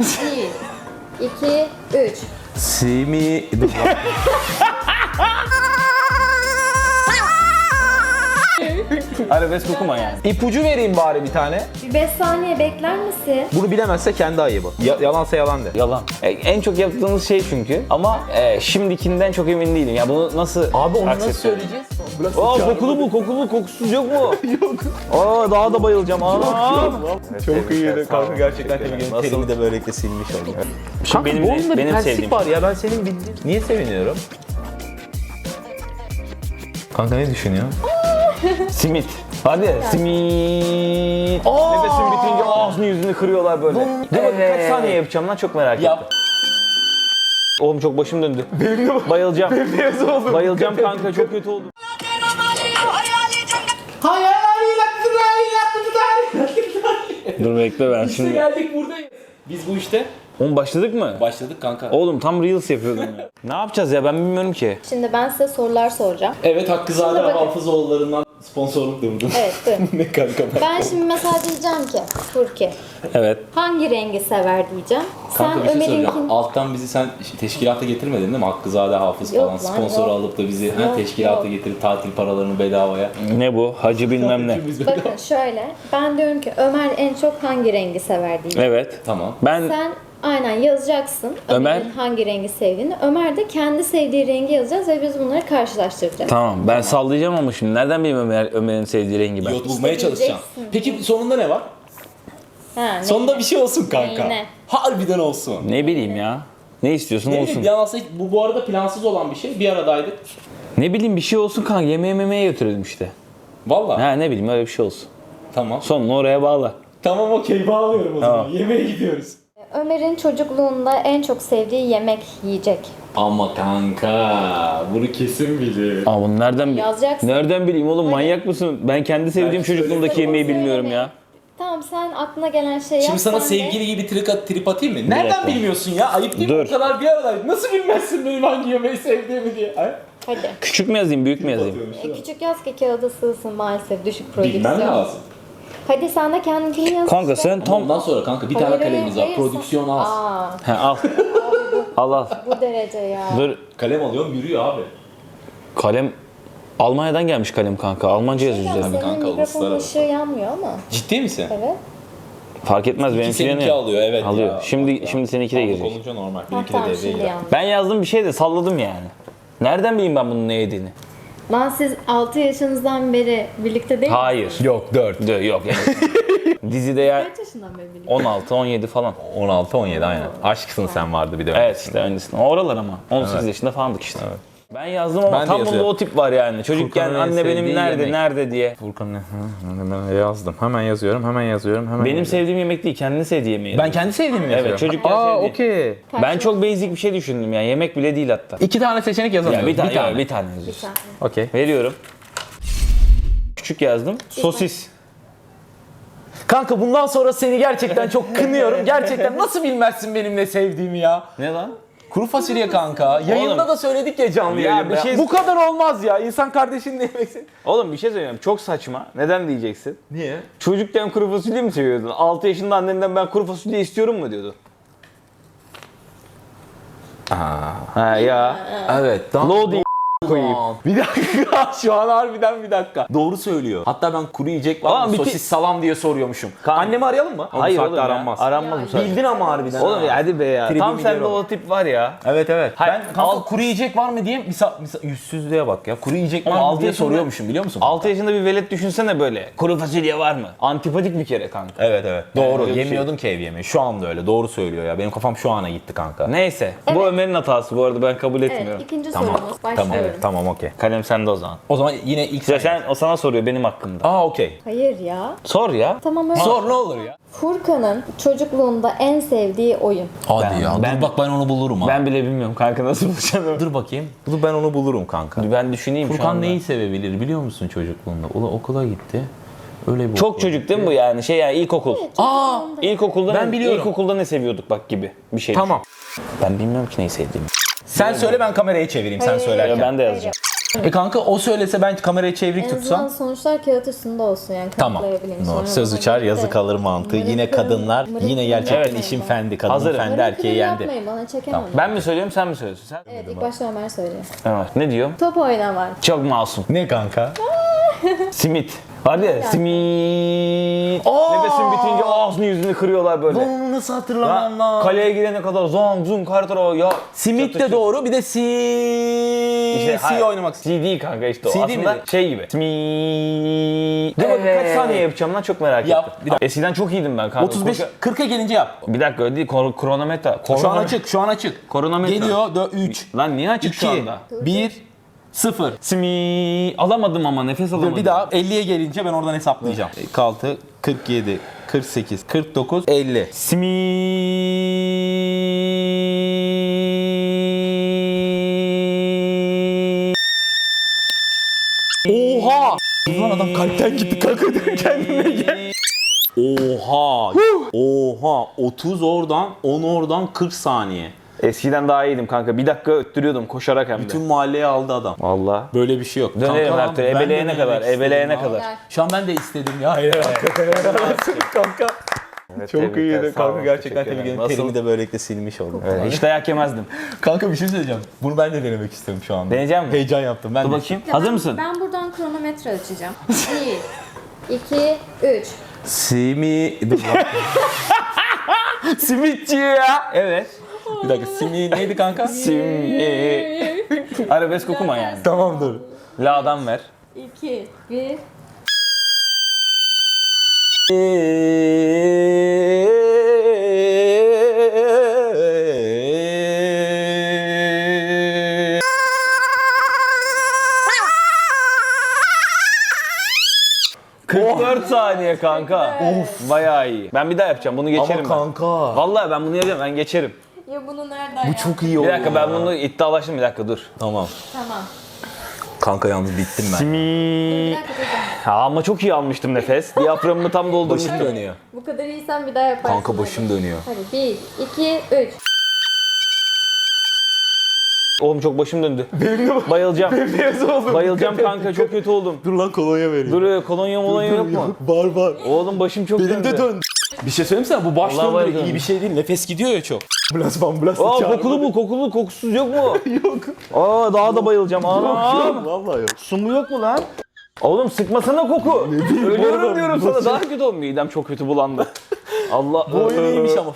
Bir, iki, üç. Simi... Arabesk okuma yani. İpucu vereyim bari bir tane. Bir beş saniye bekler misin? Bunu bilemezse kendi ayıbı. Ya- yalansa yalan de. Yalan. E, en çok yaptığınız şey çünkü. Ama e, şimdikinden çok emin değilim. Ya bunu nasıl Abi onu nasıl söyleyeceğiz? Aa kokulu bu, kokulu kokusuz yok mu? yok. Aa daha da bayılacağım. Aa. Çok iyi kanka gerçekten tebrik ederim. Terimi de böylelikle silmiş oluyor. Kanka benim- bu oyunda bir benim terslik sevdiğim. var ya ben senin bildiğin. Niye seviniyorum? Kanka ne düşünüyorsun? Simit. Hadi simit. Aa! Nefesin bitince ağzını yüzünü kırıyorlar böyle. Dur bak kaç saniye yapacağım lan çok merak Yap. ettim. Oğlum çok başım döndü. Bayılacağım. Beyaz oldu. Bayılacağım kanka çok kötü oldu. Dur bekle ben şimdi. geldik buradayız. Biz bu işte Oğlum başladık mı? başladık kanka. Oğlum tam Reels yapıyordum ya. ne yapacağız ya ben bilmiyorum ki. Şimdi ben size sorular soracağım. Evet Hakkızade bakın. Hafızoğulları'ndan sponsorluk durdum. Evet buyurun. ne kanka ben. Ben şimdi mesela diyeceğim ki Furki Evet. hangi rengi sever diyeceğim. Kanka Sen bir şey soracağım. Ömer'inkini... Alttan bizi sen teşkilata getirmedin değil mi? Hakkızade Hafız Yok falan lan, sponsor yok. alıp da bizi ha, Yok, teşkilata yok. getirip tatil paralarını bedavaya. Ne bu? Hacı bilmem ne. Biz böyle- Bakın şöyle ben diyorum ki Ömer en çok hangi rengi sever diyeceğim. Evet. Tamam. Ben Sen aynen yazacaksın Ömer? Ömer'in hangi rengi sevdiğini. Ömer de kendi sevdiği rengi yazacağız ve biz bunları karşılaştıracağız. tamam ben sallayacağım ama şimdi nereden bileyim Ömer, Ömer'in sevdiği rengi ben? Yot bulmaya çalışacağım. bileceksin. Peki sonunda ne var? Ha, ne? Sonunda bir şey olsun kanka. Neyine? Harbiden olsun. Ne bileyim ya. Ne istiyorsun Ne olsun. bileyim ya aslında bu bu arada plansız olan bir şey. Bir aradaydık. Ne bileyim bir şey olsun kanka yemeğe memeye götürelim işte. Valla. Ha ne bileyim öyle bir şey olsun. Tamam. Sonunu oraya bağla. Tamam okey bağlıyorum o Tamam. Yemeğe gidiyoruz. Ömer'in çocukluğunda en çok sevdiği yemek yiyecek. Ama kanka bunu kesin bilir. Aa bunu nereden Yazacaksın. Nereden bileyim oğlum manyak mısın? Ben kendi sevdiğim çocukluğumdaki yemeği bilmiyorum ya. Tamam sen aklına gelen şeyi Şimdi yap, sana sen de- sevgili gibi trip, trip atayım mı? dakika. Nereden bilmiyorsun ya? Ayıp değil mi? Dur. O kadar bir aradaydık. Nasıl bilmezsin benim hangi yemeği sevdiğimi diye? Ay? Hadi. Küçük mü yazayım büyük mü yazayım? E, küçük yaz ki kağıda sığsın maalesef düşük Bilmem prodüksiyon. lazım. Hadi sen de kendini yaz. Kanka işte. sen tam... ondan sonra kanka bir tane kalemimiz var. Prodüksiyon az. Aa, He al. al al. bu derece ya. Dur Kalem alıyorum yürüyor abi. kalem... Almanya'dan gelmiş kalem kanka. Almanca yazıyor Ya, üzerinde. senin kanka, mikrofonun ışığı yanmıyor ama. Ciddi misin? Evet. Fark etmez benimki seninki yanıyor. alıyor evet Alıyor. ya. Şimdi şimdi seninki de girecek. olunca normal. Benimki de devreye girer. Ben yazdım bir şey de salladım yani. Nereden bileyim ben bunun ne yediğini? Lan siz 6 yaşınızdan beri birlikte değil Hayır. misiniz? Yok 4. De, yok yani. Dizide ya Kaç yaşından beri birlikte? 16 17 falan. 16 17 aynen. Aşksın sen vardı bir de. Evet işte öncesinde. Oralar ama. 18 yaşında falandık işte. Ben yazdım ama Ben de tam bunda yazıyorum. o tip var yani. Çocukken Furkan'ın en anne benim sevdiği nerede yemek. nerede diye. Furkan ne? Hı, Hemen yazdım. Hemen yazıyorum. Hemen yazıyorum. Hemen Benim yazıyorum. sevdiğim yemek değil, kendini sevdiği yemeği. Ben kendi sevdiğimi mi yazıyorum? çocukken Aa sevdiğim. okey. Ben çok basic bir şey düşündüm yani. Yemek bile değil hatta. İki tane seçenek Ya yazamıyorum. bir tane, bir tane. bir tane yazıyorsun. Okey. Veriyorum. Küçük yazdım. Sosis. Kanka bundan sonra seni gerçekten çok kınıyorum. Gerçekten nasıl bilmezsin benim ne sevdiğimi ya? Ne lan? Kuru fasulye kanka. Yayında Oğlum. da söyledik ya canlı Ya yayında. bir şey- Bu kadar olmaz ya. İnsan kardeşinle yemeksin. Oğlum bir şey söyleyeyim. Çok saçma. Neden diyeceksin? Niye? Çocukken kuru fasulye mi seviyordun? 6 yaşında annenden ben kuru fasulye istiyorum mu diyordun? Aa. Ha ya. Evet. Daha... Loading koyayım. Bir dakika şu an harbiden bir dakika. Doğru söylüyor. Hatta ben kuru yiyecek var mı? bir Sosis salam diye soruyormuşum. Kanka- Annemi arayalım mı? O bu Hayır saatte oğlum ya. aranmaz. Aranmaz bu saatte. Bildin ama harbiden. Oğlum ya hadi be ya. Tribim Tam sende biliyorum. o tip var ya. Evet evet. Hayır, ben kanka al- kuru yiyecek var mı diye misal, misal yüzsüzlüğe bak ya. Kuru yiyecek var Oğlum, mı altı diye yaşında- soruyormuşum biliyor musun? 6 yaşında bir velet düşünsene böyle. Kuru fasulye var mı? Antipatik bir kere kanka. Evet evet. Doğru. öyle bir şey. Yemiyordum ki ev yemeği. Şu anda öyle. Doğru söylüyor ya. Benim kafam şu ana gitti kanka. Neyse. Bu Ömer'in hatası bu arada ben kabul Evet etmiyorum. ikinci Tamam. sorumuz. Tamam. Evet, tamam okey. Kalem sende o zaman. O zaman yine ilk Ya sen. sen o sana soruyor benim hakkımda. Aa okey. Hayır ya. Sor ya. Tamam öyle. Sor ne olur ya. Furkan'ın çocukluğunda en sevdiği oyun. Hadi Ben- ya. ben- dur bak ben onu bulurum ha. Ben bile bilmiyorum kanka nasıl bulacağını. Dur bakayım. Dur ben onu bulurum kanka. Ben düşüneyim şu Furkan anda. neyi sevebilir biliyor musun çocukluğunda? Ula okula gitti. Öyle bir Çok okula çocuk değil mi bu yani? Şey yani ilkokul. Aa! İlkokulda Ben ne, biliyorum. İlkokulda ne seviyorduk bak gibi bir şey. Tamam. Ben bilmiyorum ki neyi sevdiğimi. Sen söyle ben kamerayı çevireyim sen Hayır. söylerken. Ya ben de yazacağım. E kanka o söylese ben kamerayı çevrik En tutsam. azından sonuçlar kağıt üstünde olsun yani Tamam. kanıtlayabileyim. Söz bana uçar de yazı kalır mantığı. Yine kadınlar mırık yine gerçekten yapmayın işin bana. fendi. Kadın Hazırım. fendi Mırık erkeği yendi. yapmayın bana çekemem. Ben mi söylüyorum sen mi söylüyorsun? Sen? Evet ilk başta Ömer söylüyor. Evet. Ne diyor? Top oynamak. Çok masum. Ne kanka? Simit. Var ya simit. Nefesin bitince ağzını yüzünü kırıyorlar böyle. Onu nasıl hatırlamam lan? kaleye girene kadar zong zung her tarafa ya. Simit de doğru bir de si İşte, si oynamak. CD kanka işte o. CD Aslında miydi? şey gibi. Simit. Dur bakayım kaç saniye yapacağım lan çok merak Yap, ettim. bir dakika. Eskiden çok iyiydim ben kanka. 35 Koşa- 40'a gelince yap. Bir dakika öyle değil kor- kronometre. Şu an açık, şu an açık. Kronometre. Geliyor 3 Lan niye açık 2 şu anda? 1 0 Simi alamadım ama nefes alamadım. Bir daha 50'ye gelince ben oradan hesaplayacağım. 46 47 48 49 50. Simi. Oha! Lan adam kalpten gitti kanka kendine gel. Oha! Oha! 30 oradan 10 oradan 40 saniye. Eskiden daha iyiydim kanka. Bir dakika öttürüyordum koşarak hem de. Tüm mahalleye aldı adam. Valla. Böyle bir şey yok. Dönelim Kanka, her türlü. ben de Ebeleyene denemek kadar. istedim Ebeleyene ya. kadar. Şu an ben de istedim ya. Hayır kanka. Çok iyiydi kanka gerçekten tebrik ederim. Terimi de böylelikle silmiş oldum. Evet, hiç dayak yemezdim. Kanka bir şey söyleyeceğim. Bunu ben de denemek istiyorum şu anda. Deneyeceğim mi? Heyecan yaptım ben Dur de. bakayım. Hazır mısın? Ben buradan kronometre açacağım. 1, 2, 3. Simi... Simitçi ya. Evet. Bir dakika Simi neydi kanka? Simi. Arabesk okuma yani. tamam dur. La'dan ver. 2, 1. Oh. 44 saniye kanka. Of. Bayağı iyi. Ben bir daha yapacağım. Bunu geçerim Ama ben. kanka. Vallahi ben bunu yapacağım. Ben geçerim. Ya bunu nereden Bu çok iyi oldu. Bir dakika ben bunu iddialaştım. Bir dakika dur. Tamam. Tamam. Kanka yalnız bittim ben. Bir Simi. dakika dur. Ha, ama çok iyi almıştım nefes. Diyaframımı tam doldurmuştum. Başım dönüyor. Bu kadar iyisen bir daha yaparsın. Kanka hadi. başım dönüyor. Hadi 1, 2, 3. Oğlum çok başım döndü. Benim de Bayılacağım. Bayılacağım kanka çok kötü oldum. Dur lan kolonya vereyim. Dur kolonya molonya yok mu? Var var. Oğlum başım çok Benim döndü. de döndü. Bir şey söyleyeyim sana? Bu baş Vallahi döndürü iyi bir şey değil. Nefes gidiyor ya çok. Blas ban blas. Aa kokulu mu? Kokulu kokusuz yok mu? yok. Aa daha da bayılacağım. Aa. Vallahi yok. Su mu yok mu lan? Oğlum sıkmasana koku. Ölüyorum diyorum sana. Daha kötü olmuyor. Midem çok kötü bulandı. Allah. Bu oyun iyiymiş ama.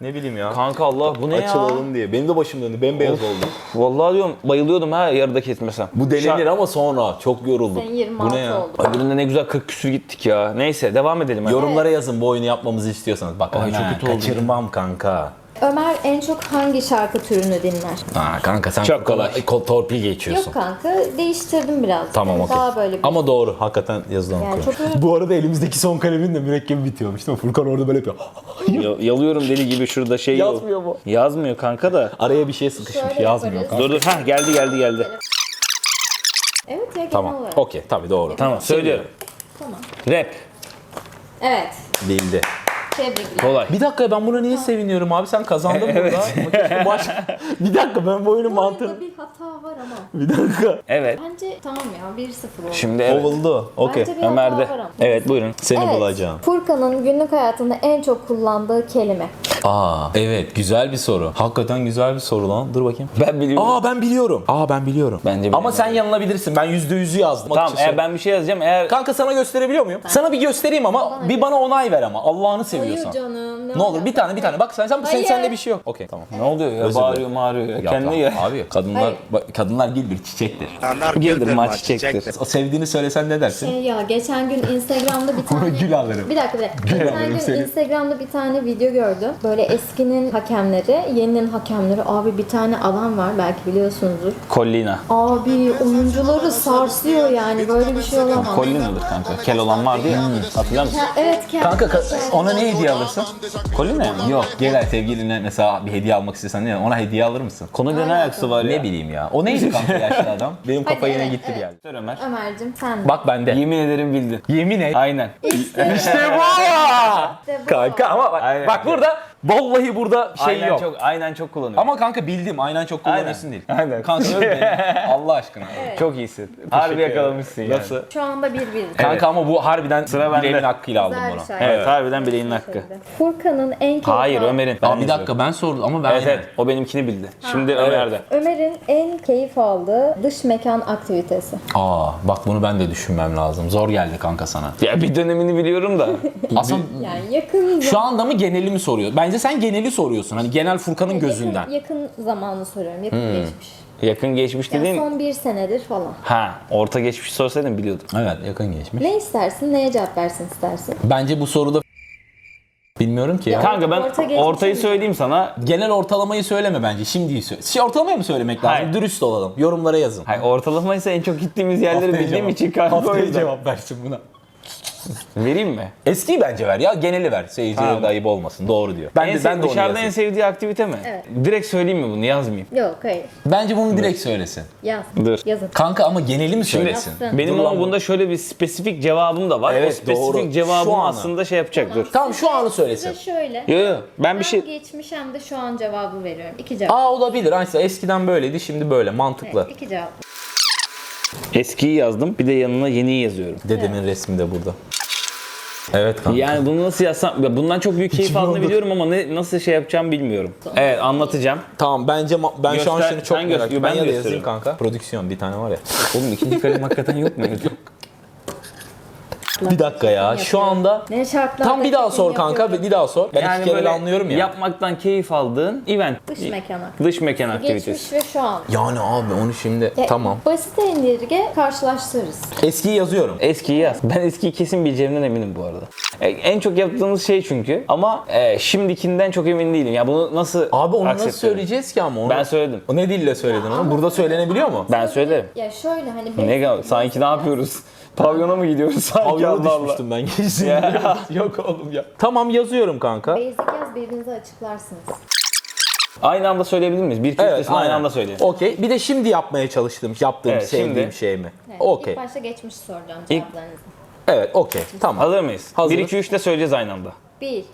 Ne bileyim ya. Kanka Allah bu ne ya? Açılalım diye. Benim de başım döndü. Bembeyaz oldu. Vallahi diyorum bayılıyordum ha yarıda kesmesem. Bu denenir ama sonra. Çok yoruldum. Senin 26 Bu ne ya? oldu. Öbüründe ne güzel 40 küsür gittik ya. Neyse devam edelim. hadi. Yorumlara yazın bu oyunu yapmamızı istiyorsanız. Bak Ay, Ay, çok kötü oldu. Kaçırmam kanka. Ömer en çok hangi şarkı türünü dinler? Aa kanka sen Çok kolay. ko- torpil geçiyorsun. Yok kanka değiştirdim biraz. Tamam Yani okey. Daha böyle bir... Ama doğru. Hakikaten yazılan Yani çok- Bu arada elimizdeki son kalemin de mürekkebi bitiyormuş değil mi? Furkan orada böyle yapıyor. Ya- yalıyorum deli gibi şurada şey yok. Yazmıyor mu? Yazmıyor kanka da. Araya bir şey sıkışmış. Şöyle Yazmıyor yaparız. kanka. Dur dur. Ha geldi geldi geldi. Evet ya genel Tamam. olarak. Okey. Tabii doğru. Tamam söylüyorum. Tamam. Rap. Evet. Bildi. Tebrikler. Kolay. Bir dakika ben buna niye seviniyorum abi? Sen kazandın Evet. burada. Baş... bir dakika ben bu oyunun Bu mantığını... oyunda bir hata var ama. Bir dakika. Evet. Bence tamam ya 1-0 oldu. Şimdi evet. Oldu. Okey. Bence bir Ömer'de. hata var ama. Evet buyurun. Seni Evet. bulacağım. Furkan'ın günlük hayatında en çok kullandığı kelime. Aa evet güzel bir soru. Hakikaten güzel bir soru lan. Dur bakayım. Ben biliyorum. Aa ben biliyorum. Aa ben biliyorum. Bence Ama bilemem. sen yanılabilirsin. Ben yüzde yüzü yazdım. Tamam Açıkçası. eğer ben bir şey yazacağım eğer Kanka sana gösterebiliyor muyum? Sana bir göstereyim ama Bana bir bana onay ver ama. Allah'ını seviyorsan. Hayır canım. Ne olur bir tane bir tane. Bak sen sen Hayır. sen sende bir şey yok. Okey tamam. ne oluyor ya Özür bağırıyor dilerim. bağırıyor ya. Lan. gel. Abi kadınlar Hayır. ba- kadınlar gül bir çiçektir. Girdim maç çektir. O sevdiğini söylesen ne dersin? Şey ya geçen gün Instagram'da bir tane... Gül alırım. Bir dakika bir dakika. Geçen alırım gün seni. Instagram'da bir tane video gördüm. Böyle eskinin hakemleri, yeninin hakemleri. Abi bir tane adam var belki biliyorsunuzdur. Collina. Abi oyuncuları sarsıyor yani böyle bir şey olamaz. Collina'dır kanka. Kel olan vardı ya. Hatırlar mısın? Ya, evet kendisi. Kanka ka- ona ne hediye alırsın? Collina mı? Yok gel sevgiline mesela bir hediye almak istesen ne ona hediye alır mısın? Konuyla ne alakası var ya? Ne bileyim ya. O neydi kanka yaşlı adam? Benim kafa Hadi, yine evet, gitti bir evet. yerde. Söyle Ömer. Ömer'cim sen de. Bak bende. Yemin ederim bildin. Yemin et. Aynen. İşte, İşte bu. İşte bu. Kanka ama bak, Aynen. bak burada Vallahi burada şey aynen yok. çok aynen çok kullanıyorum. Ama kanka bildim aynen çok kullanıyorsun değil. Aynen. Kanka öyle beni. Allah aşkına. çok iyisin. Harbi yakalamışsın yani. Nasıl? Şu anda bir bir. Kanka ama bu harbiden Sıra bende. bileğimin hakkıyla aldım Güzel bunu. bir şey. Evet, harbiden bileğinin hakkı. Furkan'ın en keyif Hayır al- Ömer'in. Aa, bir dakika ben sordum ama ben Evet evet o benimkini bildi. Şimdi Evet. Ömer'de. Ömer'in en keyif aldığı dış mekan aktivitesi. Aa bak bunu ben de düşünmem lazım. Zor geldi kanka sana. Ya bir dönemini biliyorum da. Aslında Yani yakın şu anda mı geneli mi soruyor? Bence sen geneli soruyorsun. Hani genel Furkan'ın yakın, gözünden. yakın zamanı soruyorum. Yakın Hmm. geçmiş. Yakın geçmiş Yani dediğin son bir senedir falan. ha orta geçmiş sorsaydın biliyordum. Evet yakın geçmiş. Ne istersin? Neye cevap versin istersin? Bence bu soruda bilmiyorum ki ya. Kanka ben Orta ortayı söyleyeyim sana. Genel ortalamayı söyleme bence. Şimdiyi söyle. Şey, ortalamayı mı söylemek lazım? Hayır. Dürüst olalım. Yorumlara yazın. Hayır ortalama ise en çok gittiğimiz yerleri bildiğim için kanka Haftaya cevap versin buna. Vereyim mi? Eskiyi bence ver ya. Geneli ver. Seyircilere Ha. de ayıp olmasın. Doğru diyor. Ben en de, ben de onu dışarıda en yazayım. sevdiği aktivite mi? Evet. Direkt söyleyeyim mi bunu yazmayayım. Yok hayır. Bence bunu direkt söylesin. Yaz. Dur. Yazın. Kanka ama geneli mi söylesin? Yazsın. Benim Dur ama bu. bunda şöyle bir spesifik cevabım da var. Evet, o spesifik doğru. Şu cevabım anı. aslında şey yapacak dur. Tamam şu anı söylesin. Size şöyle. Yo yo ben hem bir şey... geçmiş hem de şu an cevabı veriyorum. İki cevap. Aa olabilir. Aynen eskiden böyleydi şimdi böyle. Mantıklı. Evet, iki cevap. Eskiyi yazdım bir de yanına yeniyi yazıyorum. Dedemin resmi de burada. Evet kanka. Yani bunu nasıl yazsam, ya bundan çok büyük keyif aldığını biliyorum ama ne, nasıl şey yapacağım bilmiyorum. Evet anlatacağım. Tamam bence ma- ben şu an Göster- seni çok sen merak göster- ediyorum. ben Ben ya da yazayım kanka. Prodüksiyon bir tane var ya. Oğlum ikinci kalem hakikaten yok mu? Bir dakika ya. Şu anda Ne şartlarda tam bir daha sor kanka. Bir daha sor. Ben iki kere de anlıyorum ya. Yapmaktan keyif aldığın event. Dış mekana. Dış mekan aktivitesi. Geçmiş ve şu an. Yani abi onu şimdi Ya, tamam. Basit indirge karşılaştırırız. Eskiyi yazıyorum. Eskiyi yaz. Ben eskiyi kesin bileceğimden eminim bu arada. E, en çok yaptığımız şey çünkü. Ama e, şimdikinden çok emin değilim. Ya bunu nasıl Abi onu nasıl söyleyeceğiz ki ama onu? Ben söyledim. O ne dille söyledin onu? Burada söylenebiliyor mu? Ben söylerim. Ya şöyle hani Ne gal- sanki ne yapıyoruz? Pavyona mı gidiyoruz sanki Pavyona düşmüştüm ben geçsin. Yok oğlum ya. Tamam yazıyorum kanka. Basic yaz birbirinize açıklarsınız. Aynı anda söyleyebilir miyiz? Bir iki Evet aynı aynen. anda söyleyelim. Okey. Bir de şimdi yapmaya çalıştığım, yaptığım, Evet, sevdiğim şimdi. şey mi? Evet, Okey. İlk başta geçmiş soracağım İlk- cevaplarınızı. Evet okey. Tamam. Hazır mıyız? Hazırız. 1 2 3 de söyleyeceğiz aynı anda. 1,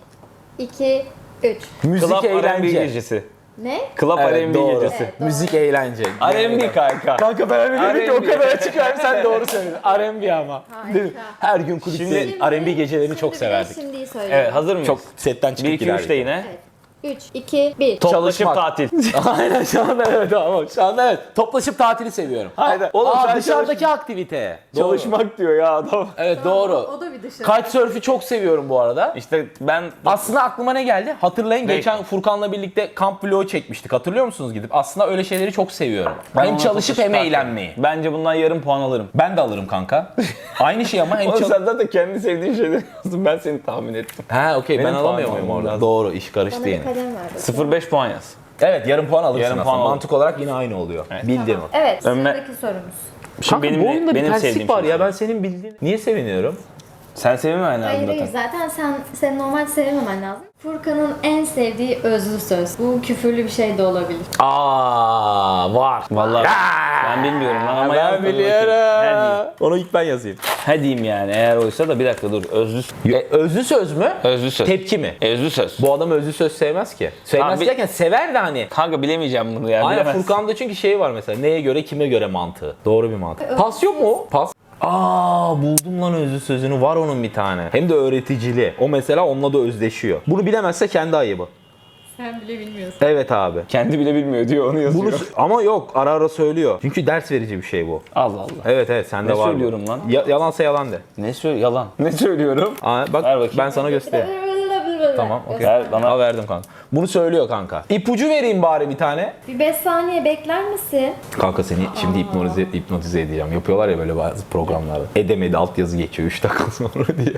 2, 3. Müzik Club R&B eğlence. gecesi. Ne? Club Evet R&B doğru. gecesi. Evet, doğru. Müzik eğlence. R&B kanka. Kanka ben R&B. ki o kadar açık ver sen doğru söyledin. R&B ama. Değil mi? Harika. Her gün kulüpte Şimdi- R&B gecelerini Şimdi çok severdik. Şimdiyi söyleyeyim. Evet hazır mıyız? Çok setten 1 çıkıp 2 3 de giderdik. yine. Evet. 3, 2, 1. Toplaşıp Çalışmak. tatil. Aynen şu anda evet tamam. Şu anda evet. Toplaşıp tatili seviyorum. Haydi. Oğlum Aa, sen çalış- dışarıdaki aktivite. Doğru. Çalışmak diyor ya adam. Evet doğru. O da bir dışarı. Kitesurf'ü çok seviyorum bu arada. İşte ben Aslında aklıma ne geldi? Hatırlayın Ne? geçen Furkan'la birlikte kamp vlogu çekmiştik. Hatırlıyor musunuz gidip? Aslında öyle şeyleri çok seviyorum. Ben hem ona çalışıp hem tatil. eğlenmeyi. Bence bundan yarım puan alırım. Ben de alırım kanka. Aynı şey ama hem Oğlum çalış... sen zaten kendi sevdiğin şeyleri yazdın. Ben seni tahmin ettim. Ha okey ben Benim alamıyor puanım muyum orada? lazım. Doğru iş karıştı Bana yine. Kalem bakayım. 0-5 puan yaz. Evet yarım puan alırsın Yarım aslında. puan. Mantık olarak yine aynı oluyor. Bildiğin o. Evet Ömer- sıradaki sorumuz. Şimdi Kanka benim, bu oyunda bir benim terslik sevdiğim var şey. ya ben senin bildiğin. Niye seviniyorum? Sen sevinmemen lazım Hayır hayır zaten. zaten sen sen normal sevmemen lazım. Furkan'ın en sevdiği özlü söz. Bu küfürlü bir şey de olabilir. Aa var. Vallahi ben bilmiyorum lan ama ben bakayım. biliyorum. Onu ilk ben yazayım. He diyeyim yani eğer oysa da bir dakika dur. Özlü, E, özlü söz mü? özlü söz. Tepki mi? Özlü söz. Bu adam özlü söz sevmez ki. Sevmez Abi- derken sever de hani. Kanka bilemeyeceğim bunu ya. Aynen bilemezsin. Furkan'da çünkü şey var mesela. Neye göre kime göre mantığı. Doğru bir mantık. Pas yok mu? Pas. Aa buldum lan özlü sözünü. Var onun bir tane. Hem de öğreticili. O mesela onunla da özdeşiyor. Bunu bilemezse kendi ayıbı. Sen bile bilmiyorsun. Evet abi. Kendi bile bilmiyor diyor onu yazıyor. Bunu ama yok ara ara söylüyor. Çünkü ders verici bir şey bu. Allah Allah. Evet evet sende Ne var. bu. söylüyorum lan? Ya- yalansa yalan de. Ne söylüyor? Yalan. Ne söylüyorum? Aa, bak Ver bakayım. ben sana göstereyim. Tamam okey. Ver bana. Al verdim kanka. Bunu söylüyor kanka. İpucu vereyim bari bir tane. Bir 5 saniye bekler misin? Kanka seni şimdi hipnotize, hipnotize edeceğim. Yapıyorlar ya böyle bazı programlarda. Edemedi altyazı geçiyor 3 dakika sonra diye.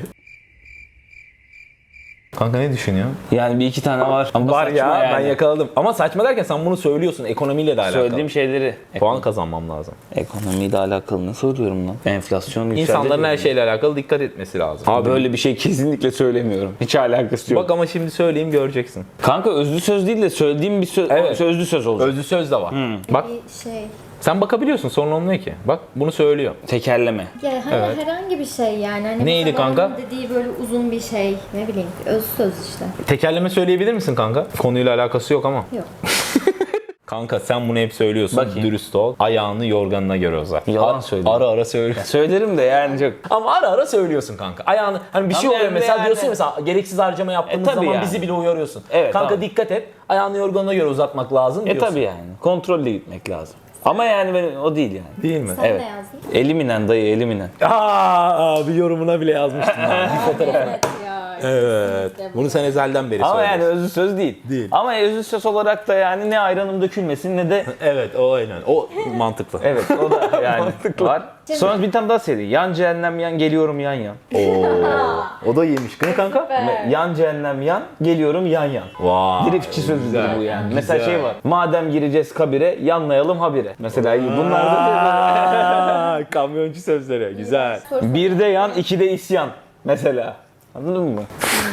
Kanka ne düşünüyorsun? Yani bir iki tane var. Ama Var ya saçma ben yani. yakaladım. Ama saçma derken sen bunu söylüyorsun ekonomiyle de alakalı. Söylediğim şeyleri. Puan kazanmam lazım. Ekonomiyle alakalı ne soruyorum lan? Enflasyon yükseldi. İnsanların her diyorum. şeyle alakalı dikkat etmesi lazım. Abi böyle bir şey kesinlikle söylemiyorum. Hiç alakası yok. Bak ama şimdi söyleyeyim göreceksin. Kanka özlü söz değil de söylediğim bir söz, Evet. sözlü söz olacak. Özlü söz de var. Bak Bir şey. Sen bakabiliyorsun sorun olmuyor ki. Bak bunu söylüyor. Tekerleme. Ya hani Evet. herhangi bir şey yani. Hani Neydi mesela kanka? dediği böyle uzun bir şey. Ne bileyim öz söz işte. Tekerleme söyleyebilir misin kanka? Konuyla alakası yok ama. Yok. Kanka sen bunu hep söylüyorsun. Bakayım. Dürüst ol. Ayağını yorganına göre uzat. Yalan Ar- söylüyorum. Ara ara söylüyorsun. Söylerim de yani çok. Ama ara ara söylüyorsun kanka. Ayağını hani bir şey Ama oluyor yani mesela yani- diyorsun ya mesela gereksiz harcama yaptığımız E, tabii zaman yani. bizi bile uyarıyorsun. Evet, kanka tamam. dikkat et. Ayağını yorganına göre uzatmak lazım E diyorsun. tabi yani. Kontrollü gitmek lazım. Ama yani ben, o değil yani. Değil mi? Sen Evet. ne yazdın? Eliminen dayı eliminen. Aa, bir yorumuna bile yazmıştım. ben. evet ya. Evet. Bunu sen ezelden beri Ama yani söylüyorsun. özlü söz değil. Değil. Ama özlü söz olarak da yani ne ayranım dökülmesin ne de Evet o aynen. O mantıklı. evet o da yani var. Sonra bir tane daha seri. Yan cehennem yan geliyorum yan yan. Oo. o da iyiymiş. Ne kanka? Yan cehennem yan geliyorum yan yan. Vay. Driftçi sözüdür bu yani. güzel. Mesela şey var. Madem gireceğiz kabire yanlayalım habire. Mesela bunlar da Aa, kamyoncu sözleri. Güzel. Bir de yan iki de isyan mesela. Anladın mı?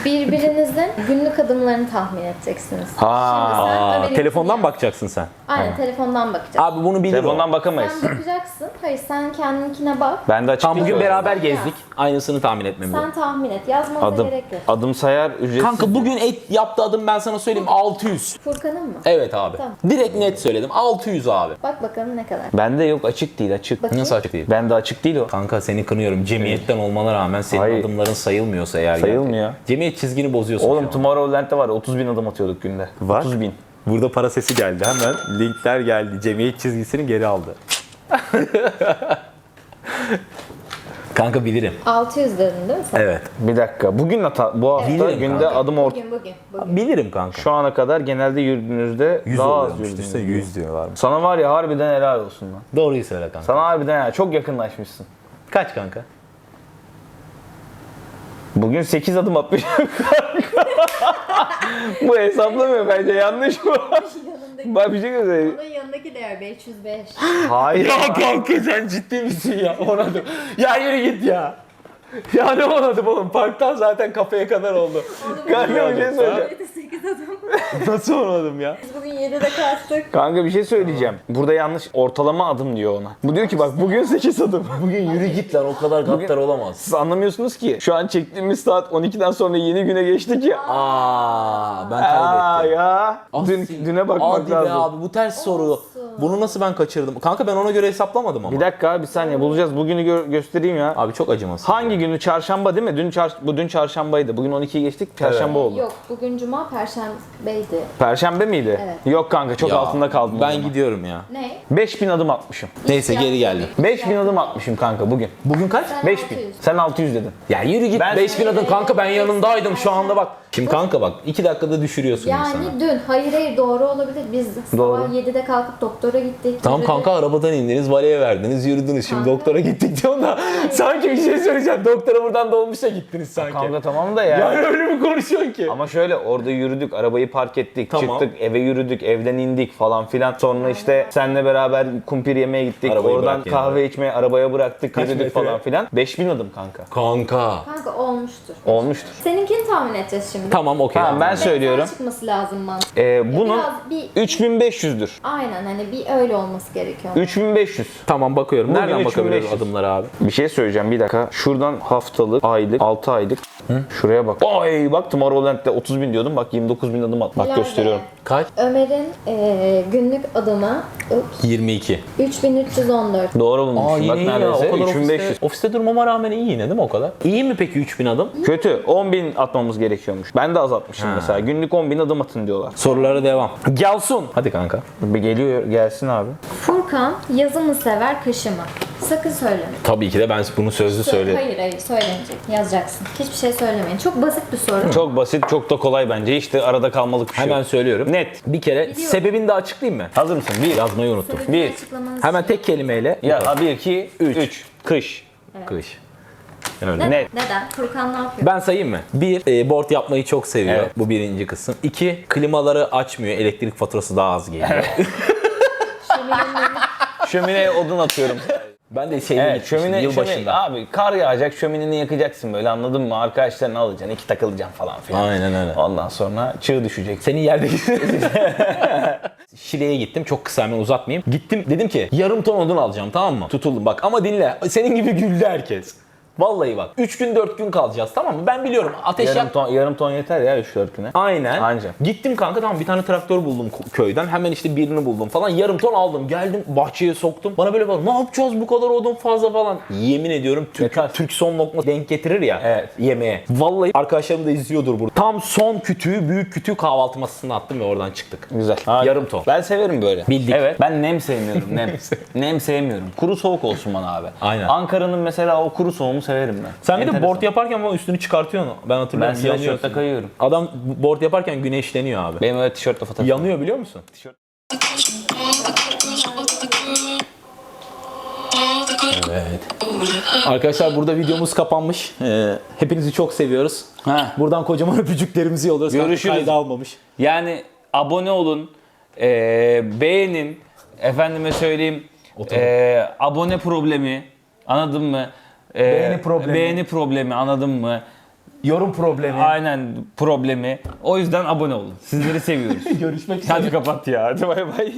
Birbirinizin günlük adımlarını tahmin edeceksiniz. Ha. Şimdi sen telefondan bakacaksın sen. Aynen telefondan bakacaksın. Abi bunu bilir Telefondan o. bakamayız. Sen bakacaksın. Hayır sen kendinkine bak. Ben de açık Tam bugün değil. beraber Ya. gezdik. Aynısını tahmin etmemiz Sen tahmin et. Yazmana Adım, gerek yok. adım sayar ücretsiz. Kanka bugün et yaptı adım ben sana söyleyeyim 600. Furkan'ın mı? Evet abi. Tamam. Direkt net söyledim 600 abi. Bak bakalım ne kadar. Bende yok açık değil açık. Bakayım. Nasıl açık değil? Bende açık değil o. Kanka seni kınıyorum. Cemiyetten olmana rağmen senin Hayır. adımların sayılmıyorsa eğer. Sayılmıyor. gerçekten. Cemiyet çizgini bozuyorsun. Oğlum an. Tomorrowland'de var ya 30 bin adım atıyorduk günde. Var. 30 bin. Burada para sesi geldi. Hemen linkler geldi. Cemiyet çizgisini geri aldı. Kanka bilirim. 600 dedin değil mi sen? Evet. Bir dakika. Bugün hata, bu hafta Bilirim günde kanka. adım orta. Bugün bugün. bugün. Bilirim kanka. Şu ana kadar genelde yürüdüğünüzde 100 daha az oluyormuş. yürüdünüz. İşte 100 diyorlar. Sana var ya harbiden helal olsun lan. Doğruyu söyle kanka. Sana harbiden helal. Çok yakınlaşmışsın. Kaç kanka? Bugün 8 adım atmış. bu hesaplamıyor bence yanlış mı? Yanındaki, Bak bir şey göstereyim. onun yanındaki değer 505. Hayır. Ya kanka sen ciddi misin ya? On adım. Ya yürü git ya. Ya ne on adım oğlum? Parktan zaten kafeye kadar oldu. Kanka bir şey söyleyeceğim. 8 adım. Nasıl on adım ya? Biz bugün 7'de kalktık. Kanka bir şey söyleyeceğim. Burada yanlış ortalama adım diyor ona. Bu diyor ki bak bugün 8 adım. Bugün yürü git lan o kadar gaddar olamaz. Siz anlamıyorsunuz ki. Şu an çektiğimiz saat 12'den sonra yeni güne geçtik ya. Aa ben Aa kaybettim. ya. Dün, düne bakmak Hadi be lazım. abi bu ters soru. Bunu nasıl ben kaçırdım? Kanka ben ona göre hesaplamadım ama. Bir dakika bir saniye bulacağız. Bugünü gö- göstereyim ya. Abi çok acımasız. Hangi günü? Çarşamba değil mi? Dün çar bu dün çarşambaydı. Bugün 12'yi geçtik. Çarşamba oldu. Yok bugün cuma perşembeydi. Perşembe miydi? Evet. Yok kanka çok Ya, altında kaldım. o Ben zaman. gidiyorum ya. Ne? 5000 adım atmışım. Neyse geri geldim. 5000 adım atmışım kanka bugün. Bugün kaç? Sen 5000. 600. Sen 600 dedin. Ya yürü git Ben- 5000 adım kanka ben yanındaydım şu anda bak. Şimdi kanka bak 2 dakikada düşürüyorsun insanı. Yani dün hayır hayır doğru olabilir. Biz Doğru. sabah 7'de kalkıp doktora gittik. Tamam yürüdük. kanka arabadan indiniz, valeye verdiniz, yürüdünüz. Şimdi Kanka. doktora gittik diyorsun da sanki bir şey söyleyeceğim. Doktora buradan dolmuşa gittiniz sanki. Kanka tamam da yani. Yani öyle mi konuşuyorsun ki? Ama şöyle orada yürüdük, arabayı park ettik, Tamam. çıktık, eve yürüdük, evden indik falan filan. Sonra işte senle beraber kumpir yemeye gittik. Arabayı Oradan yani. kahve içmeye arabaya bıraktık, Kaç yürüdük metre? falan filan. 5000 adım kanka. Kanka. Kanka olmuştur. Olmuştur. Seninkini tahmin edeceğiz şimdi. Tamam okey. Tamam ben söylüyorum. çıkması lazım mantık. Ee, bunun Biraz bir 3500'dür. aynen hani bir öyle olması gerekiyor. 3500. Tamam bakıyorum. Bugün Nereden bakabiliyoruz 3500. adımlara abi? Bir şey söyleyeceğim bir dakika. Şuradan haftalık, aylık, 6 aylık. Şuraya bak. Ay bak Tomorrowland'de 30 bin diyordum. Bak 29 bin adım at. Bak Bey, gösteriyorum. Kaç? Ömer'in eee, günlük adımı ups, 22. 3314. Doğru bulmuşsun. Bak neredeyse 3500. Ofiste, ofiste durmama rağmen iyi yine değil mi o kadar? İyi mi peki 3000 adım? Kötü. 10 bin atmamız gerekiyormuş. Ben de azaltmışım Ha. mesela. Günlük 10 bin adım atın diyorlar. Sorulara devam. Gelsun. Hadi kanka. Bir geliyor gelsin abi. Furkan yazı mı sever kışı mı? Sakın söyleme. Tabii ki de ben bunu sözlü söyledim. Hayır hayır söylemeyecek. Yazacaksın. Hiçbir şey söylemeyin. Çok basit bir soru. Çok basit, çok da kolay bence. De arada kalmalık bir şey Hemen yok. söylüyorum. Net. Bir kere Biliyorum. sebebini de açıklayayım mı? Hazır mısın? Bir. Yazmayı unuttum. Sebebini Bir. Hemen tek kelimeyle. Ya 1, 2, 3. Kış. Kış. Öyle. Neden? Net. Neden? Furkan ne yapıyor? Ben sayayım mı? Bir, e, board yapmayı çok seviyor. Evet. Bu birinci kısım. İki, klimaları açmıyor. Elektrik faturası daha az geliyor. Şömineye odun atıyorum. ben de şeyde evet, gitmiştim şömine, yılbaşında. şömine, abi kar yağacak, şömineni yakacaksın böyle anladın mı? Arkadaşlarını alacaksın, iki takılacaksın falan filan. Aynen öyle. Ondan sonra çığ düşecek. Senin yerde Şile'ye gittim. Çok kısa hemen uzatmayayım. Gittim dedim ki yarım ton odun alacağım tamam mı? Tutuldum bak ama dinle. Senin gibi güldü herkes. Vallahi bak 3 gün 4 gün kalacağız tamam mı? Ben biliyorum ateş Yarım yak- ton, yarım ton yeter ya 3-4 güne. Aynen. Anca. Gittim kanka tamam bir tane traktör buldum köyden. Hemen işte birini buldum falan. Yarım ton aldım. Geldim bahçeye soktum. Bana böyle bak ne yapacağız bu kadar odun fazla falan. Yemin ediyorum Türk, Yeter. Türk son lokma denk getirir ya Evet. yemeğe. Vallahi arkadaşlarım da izliyordur burada. Tam son kütüğü büyük kütüğü kahvaltı masasına attım ve oradan çıktık. Güzel. Yarım ton. Ben severim böyle. Bildik. Evet. Ben nem sevmiyorum nem. nem sevmiyorum. Kuru soğuk olsun bana abi. Aynen. Ankara'nın mesela o kuru soğuğunu severim ben. Sen bir de Enteresan. board yaparken falan üstünü çıkartıyorsun. Ben Ben hatırlıyorum. yanıyorsun. tişörtle kayıyorum. Adam board yaparken güneşleniyor abi. Benim öyle tişörtle fotoğrafım. Yanıyor biliyor musun? Evet. Arkadaşlar burada videomuz kapanmış. Ee, hepinizi çok seviyoruz. Ha. Buradan kocaman öpücüklerimizi yolluyoruz. Görüşürüz. Kayda almamış. Yani abone olun, eee, beğenin, efendime söyleyeyim, eee, abone problemi, anladın mı? Eee, Beğeni problemi. Beğeni problemi, anladın mı? Yorum problemi. Aynen problemi. O yüzden abone olun. Sizleri seviyoruz. Görüşmek üzere. Hadi kapat ya. Hadi bay bay.